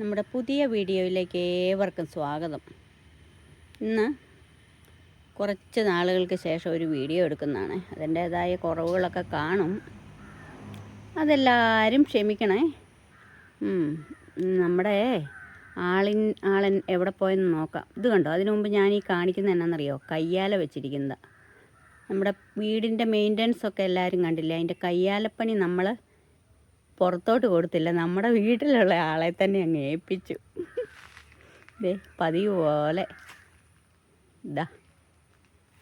നമ്മുടെ പുതിയ വീഡിയോയിലേക്ക് ഏവർക്കും സ്വാഗതം. ഇന്ന് കുറച്ച് നാളുകൾക്ക് ശേഷം ഒരു വീഡിയോ എടുക്കുന്നതാണ്. അതിന്റേതായ കുറവുകളൊക്കെ കാണും. അതെല്ലാവരും ക്ഷമിക്കണേ. നമ്മുടെ ആളിൻ ആളൻ എവിടെ പോയെന്ന് നോക്കാം. ഇത് കണ്ടോ? അതിനു മുമ്പ് ഞാൻ ഈ കാണിക്കുന്നത് എന്നാണെന്നറിയോ കയ്യാല വെച്ചിരിക്കുന്നത്. നമ്മുടെ വീടിന്റെ മെയിന്റനൻസ് ഒക്കെ എല്ലാവരും കണ്ടില്ലേ? അതിന്റെ കയ്യാലപ്പണി നമ്മൾ പുറത്തോട്ട് കൊടുത്തില്ല. നമ്മുടെ വീട്ടിലുള്ള ആളെ തന്നെ അങ്ങ് ഏൽപ്പിച്ചു. ദേ പതിവ് പോലെ. ഇതാ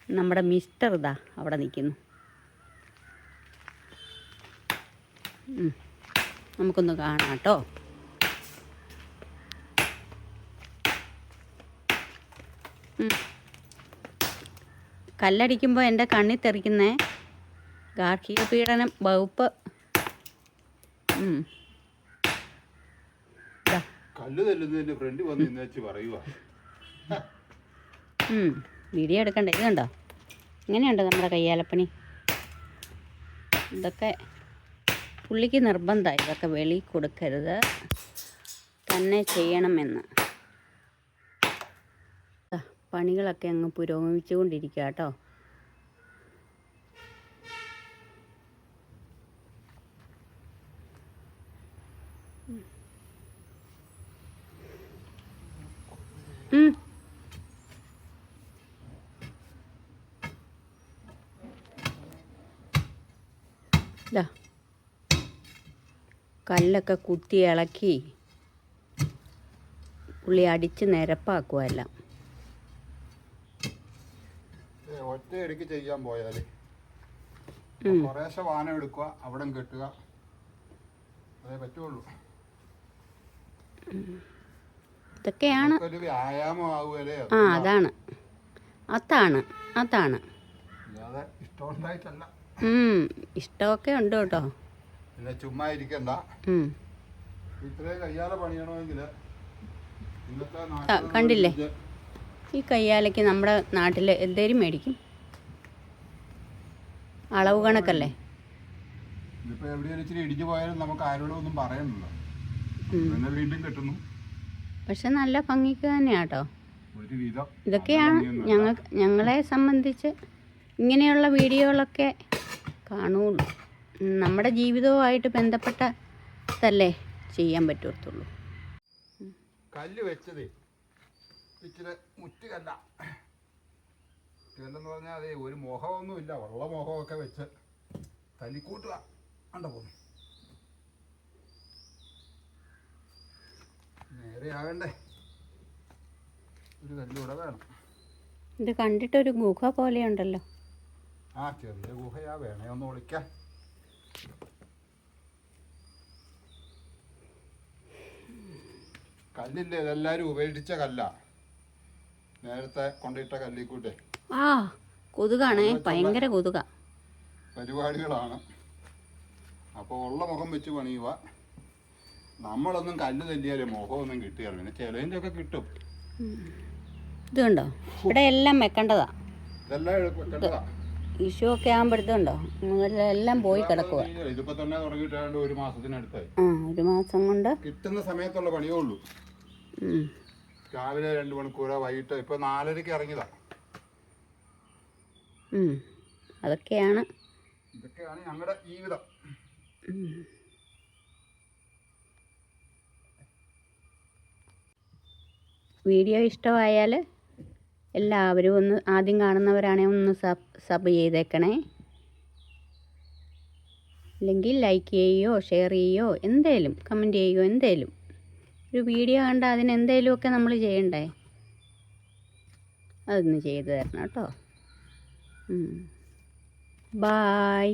നമ്മുടെ മിസ്റ്റർ ഇതാ അവിടെ നിൽക്കുന്നു. നമുക്കൊന്ന് കാണാം കേട്ടോ. കല്ലടിക്കുമ്പോൾ എന്റെ കണ്ണിൽ തെറിക്കുന്നേ. ഗാർഹിക പീഡനം വകുപ്പ്. കല്ല് തല്ലുന്നതിന്റെ ഫ്രണ്ട് വന്ന് വെച്ച് പറയുക. വീഡിയോ എടുക്കണ്ടേ. ഇത് കണ്ടോ? ഇങ്ങനെയുണ്ട് നമ്മുടെ കയ്യാലപ്പണി. ഇതൊക്കെ പുള്ളിക്ക് നിർബന്ധമായി. ഇതൊക്കെ വെളി കൊടുക്കരുത്. തന്നെ ചെയ്യണമെന്ന്. പണികളൊക്കെ അങ്ങ് പുരോഗമിച്ചുകൊണ്ടിരിക്കുക കേട്ടോ. കല്ലൊക്കെ കുത്തി ഇളക്കി പുള്ളി അടിച്ച് നിരപ്പാക്കുവല്ലേ എല്ലാം. ഒറ്റ ഇടയ്ക്ക് ചെയ്യാൻ പോയാൽ. ഉം. കുറേശ്ശെ വാനം എടുക്കുക അവിടെ കെട്ടുക. അതേ പറ്റുള്ളൂ. ഇതൊക്കെയാണ്. ആ അതാണ്. അതാണ് അതാണ്. ഇഷ്ടമൊക്കെ ഉണ്ട് കേട്ടോ. പിന്നെ ചുമ്മാ ഇരിക്കണ്ട. കണ്ടില്ലേ? ഈ കയ്യാലയ്ക്ക് നമ്മുടെ നാട്ടിൽ എന്തേലും മേടിക്കും? അളവ് കണക്കല്ലേ? ഇതിപ്പോ എവിടെയൊരു ഇച്ചിരി ഇടിഞ്ഞു പോയാലും നമുക്ക് ആരോടും ഒന്നും പറയണ്ടല്ലോ. ഉം. പിന്നെ വീണ്ടും കെട്ടുന്നു. പക്ഷെ നല്ല ഭംഗിക്ക് തന്നെയാട്ടോ. ഇതൊക്കെയാണ് ഞങ്ങൾ ഞങ്ങളെ സംബന്ധിച്ച് ഇങ്ങനെയുള്ള വീഡിയോകളൊക്കെ കാണുള്ളൂ. നമ്മുടെ ജീവിതവുമായിട്ട് ബന്ധപ്പെട്ടതല്ലേ ചെയ്യാൻ പറ്റത്തുള്ളൂ. കല്ല് വെച്ചത്. ഇച്ചിരി മുറ്റ് കല്ല മുറ്റുകല്ലെന്ന് പറഞ്ഞാൽ അതെ ഒരു മുഖമൊന്നുമില്ല. ഉള്ള മുഖമൊക്കെ വെച്ച് തല്ലിക്കൂട്ടുക കണ്ട? നേരെ ആകണ്ടേ. ഒരു കല്ലൂടെ വേണം. ഇത് കണ്ടിട്ടൊരു ഗുഹ പോലെയുണ്ടല്ലോ. ആ ചെറിയ ഗുഹയാ. വേണേ ഒന്ന് വിളിക്കാം കല്ലില്ലേ? ഇതെല്ലാരും ഉപേക്ഷിച്ച കല്ല. നേരത്തെ കൊണ്ടിട്ട കല്ലിക്കൂട്ടെ ആ കൊതുകാണ്. ഭയങ്കര കൊതുക. പരിപാടികളാണ്. അപ്പോൾ ഉള്ള മുഖം വെച്ച് പണിയുക നമ്മളൊന്നും കല്ല് തല്ലിയാലേ മുഖമൊന്നും കിട്ടിയാൽ പിന്നെ ചിലതിന്റെ ഒക്കെ കിട്ടും ഇത് കണ്ടോ? ഇവിടെ എല്ലാം വെക്കേണ്ടതാ. ഇതെല്ലാം വെക്കേണ്ടതാ. ഇഷ്യൂ ഒക്കെ ആകുമ്പോഴത്തേണ്ടോ എല്ലാം പോയി കിടക്കുക ഇതിപ്പോ തന്നെ തുടങ്ങിയിട്ടാണ്ട് ഒരു മാസത്തിനടുത്തായി. ആ ഒരു മാസം കൊണ്ട് കിട്ടുന്ന സമയത്തുള്ള പണിയേ ഉള്ളൂ. രാവിലെ രണ്ട് മണിക്കൂറോ വൈകിട്ട്. ഇപ്പൊ നാലരക്ക് ഇറങ്ങിയതാ. അതൊക്കെയാണ്. ഇതൊക്കെയാണ് ഞങ്ങളുടെ ജീവിതം. വീഡിയോ ഇഷ്ടമായാൽ എല്ലാവരും ഒന്ന് ആദ്യം കാണുന്നവരാണെങ്കിൽ ഒന്ന് സബ് സബ് ചെയ്തേക്കണേ. അല്ലെങ്കിൽ ലൈക്ക് ചെയ്യുകയോ ഷെയർ ചെയ്യുകയോ എന്തേലും കമന്റ് ചെയ്യുകയോ എന്തേലും. ഒരു വീഡിയോ കണ്ട അതിന് എന്തേലുമൊക്കെ നമ്മൾ ചെയ്യണ്ടേ? അതൊന്ന് ചെയ്തു തരണം കേട്ടോ. ബായ്